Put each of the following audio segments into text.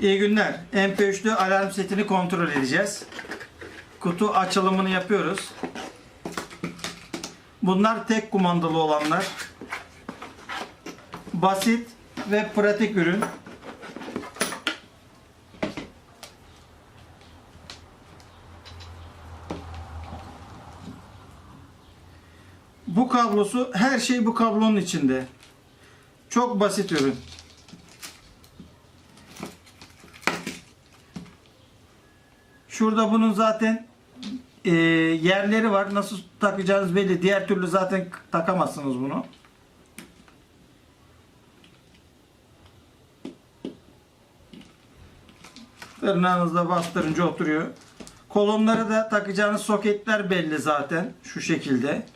İyi günler. MP3'lü alarm setini kontrol edeceğiz. Kutu açılımını yapıyoruz. Bunlar tek kumandalı olanlar. Basit ve pratik ürün. Bu kablosu her şey bu kablonun içinde. Çok basit ürün. Şurada bunun zaten e, yerleri var. Nasıl takacağınız belli. Diğer türlü zaten takamazsınız bunu. Tırnağınızla bastırınca oturuyor. Kolonları da takacağınız soketler belli zaten. Şu şekilde.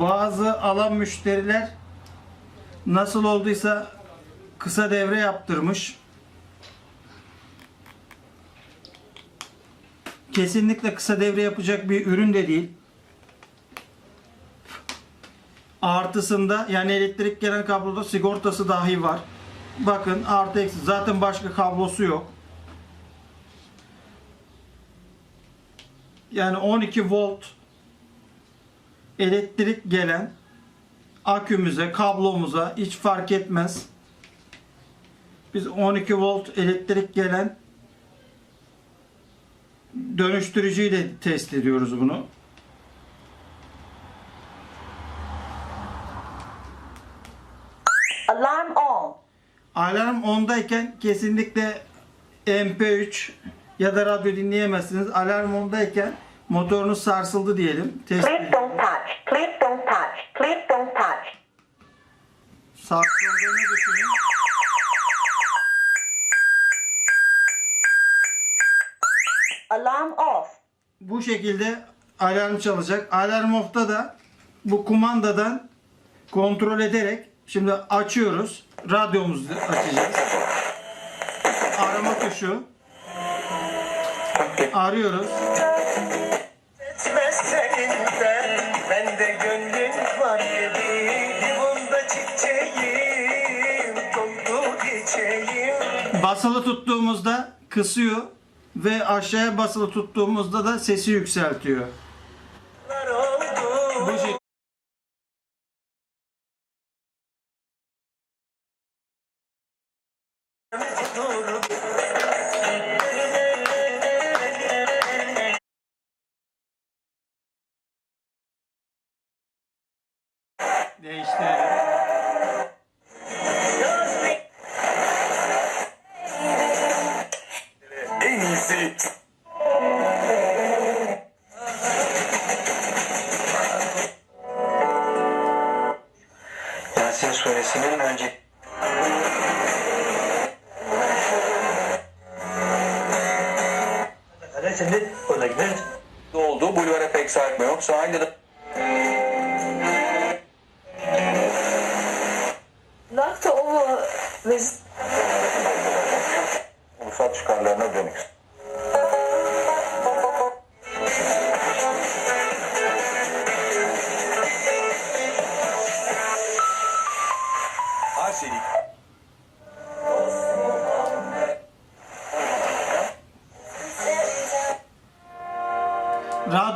Bazı alan müşteriler nasıl olduysa kısa devre yaptırmış. Kesinlikle kısa devre yapacak bir ürün de değil. Artısında yani elektrik gelen kabloda sigortası dahi var. Bakın artı eksi zaten başka kablosu yok. Yani 12 volt elektrik gelen akümüze, kablomuza hiç fark etmez. Biz 12 volt elektrik gelen dönüştürücüyle test ediyoruz bunu. Alarm on. Alarm 10'dayken kesinlikle MP3 ya da radyo dinleyemezsiniz. Alarm 10'dayken motorunuz sarsıldı diyelim. Test Please don't touch. Please don't touch. Please don't touch. Sarsıldığını düşünün. Alarm off. Bu şekilde alarm çalacak. Alarm off'ta da bu kumandadan kontrol ederek şimdi açıyoruz. Radyomuzu açacağız. Arama tuşu. Arıyoruz. Etmez seninden Bende gönlün var gibi Basılı tuttuğumuzda kısıyor ve aşağıya basılı tuttuğumuzda da sesi yükseltiyor. Yasin suresinin önce Şimdi ona gideriz. oldu. Bulvara pek sarkma yok. Sahilde de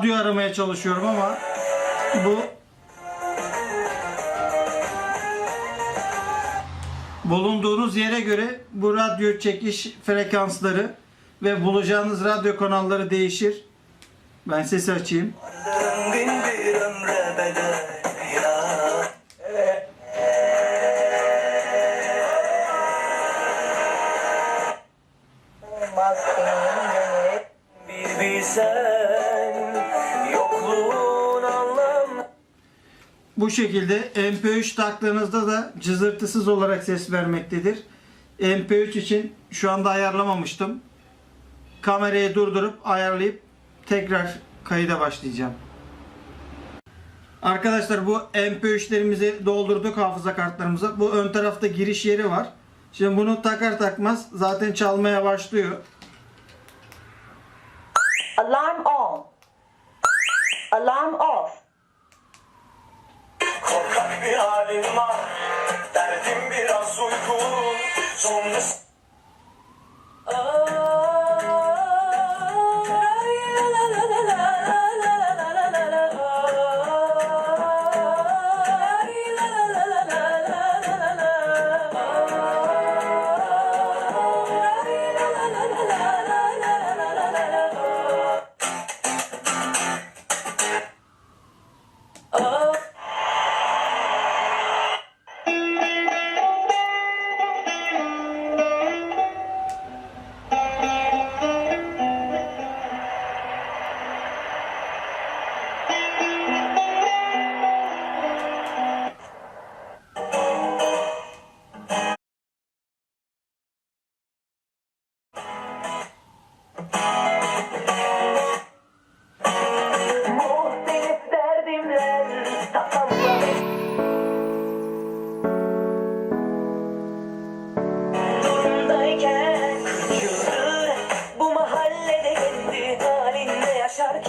Radyo aramaya çalışıyorum ama bu bulunduğunuz yere göre bu radyo çekiş frekansları ve bulacağınız radyo kanalları değişir. Ben sesi açayım. Bu şekilde MP3 taktığınızda da cızırtısız olarak ses vermektedir. MP3 için şu anda ayarlamamıştım. Kamerayı durdurup ayarlayıp tekrar kayıda başlayacağım. Arkadaşlar bu MP3'lerimizi doldurduk hafıza kartlarımıza. Bu ön tarafta giriş yeri var. Şimdi bunu takar takmaz zaten çalmaya başlıyor. Alarm on. Alarm off. Korkak bir halim var. Derdim biraz uygun Sonra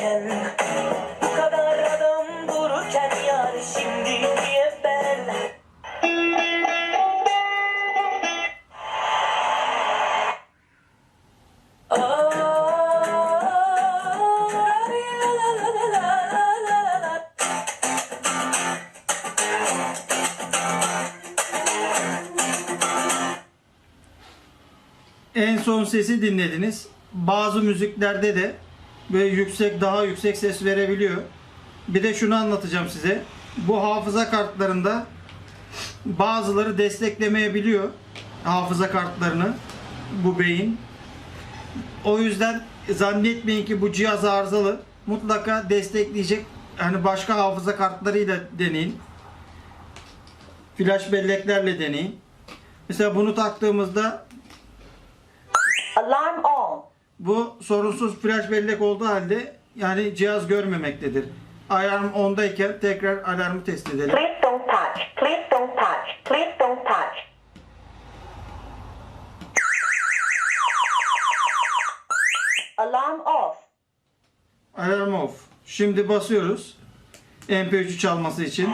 yaşarken Bu kadar adam dururken yar şimdi niye ben En son sesi dinlediniz. Bazı müziklerde de böyle yüksek daha yüksek ses verebiliyor. Bir de şunu anlatacağım size. Bu hafıza kartlarında bazıları desteklemeyebiliyor hafıza kartlarını bu beyin. O yüzden zannetmeyin ki bu cihaz arızalı. Mutlaka destekleyecek hani başka hafıza kartlarıyla deneyin. Flash belleklerle deneyin. Mesela bunu taktığımızda Alarm on. Bu sorunsuz flash bellek olduğu halde yani cihaz görmemektedir. Alarm 10'dayken tekrar alarmı test edelim. Please don't touch. Please don't touch. Please don't touch. Alarm off. Alarm off. Şimdi basıyoruz. MP3'ü çalması için.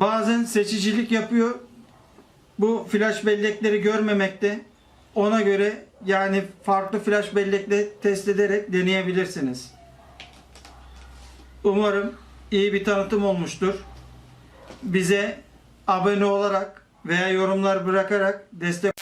Bazen seçicilik yapıyor. Bu flash bellekleri görmemekte. Ona göre yani farklı flash bellekle test ederek deneyebilirsiniz. Umarım iyi bir tanıtım olmuştur. Bize abone olarak veya yorumlar bırakarak destek